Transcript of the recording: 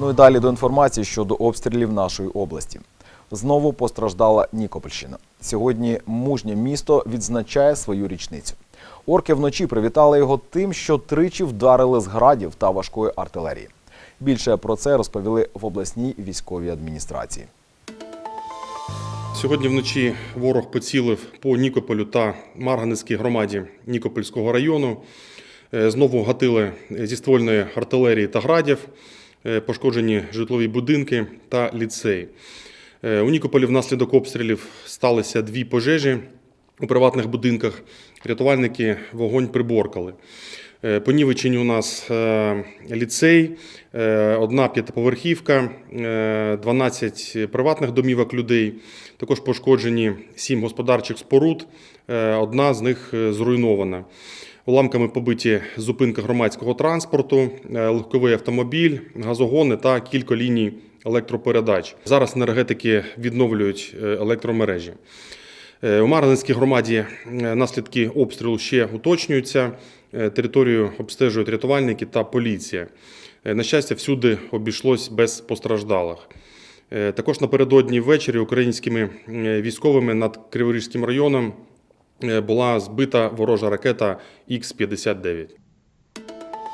Ну і далі до інформації щодо обстрілів нашої області. Знову постраждала Нікопольщина. Сьогодні мужнє місто відзначає свою річницю. Орки вночі привітали його тим, що тричі вдарили з градів та важкої артилерії. Більше про це розповіли в обласній військовій адміністрації. Сьогодні вночі ворог поцілив по Нікополю та Марганецькій громаді Нікопольського району. Е, Знову гатили зі ствольної артилерії та градів, Е, пошкоджені житлові будинки та ліцей. Е, У Нікополі внаслідок обстрілів сталися дві пожежі у приватних будинках. Рятувальники вогонь приборкали. Е, Понівечені у нас е, ліцей, е, одна п'ятиповерхівка, е, 12 приватних домівок людей. Також пошкоджені 7 господарчих споруд, е, одна з них е, зруйнована. Уламками побиті зупинка громадського транспорту, е, легковий автомобіль, газогони та кілька ліній електропередач. Зараз енергетики відновлюють е, електромережі. Е, У Марганецькій громаді наслідки обстрілу ще уточнюються. Територію обстежують рятувальники та поліція. На щастя, всюди обійшлось без постраждалих. Також напередодні ввечері українськими військовими над Криворізьким районом була збита ворожа ракета Х-59.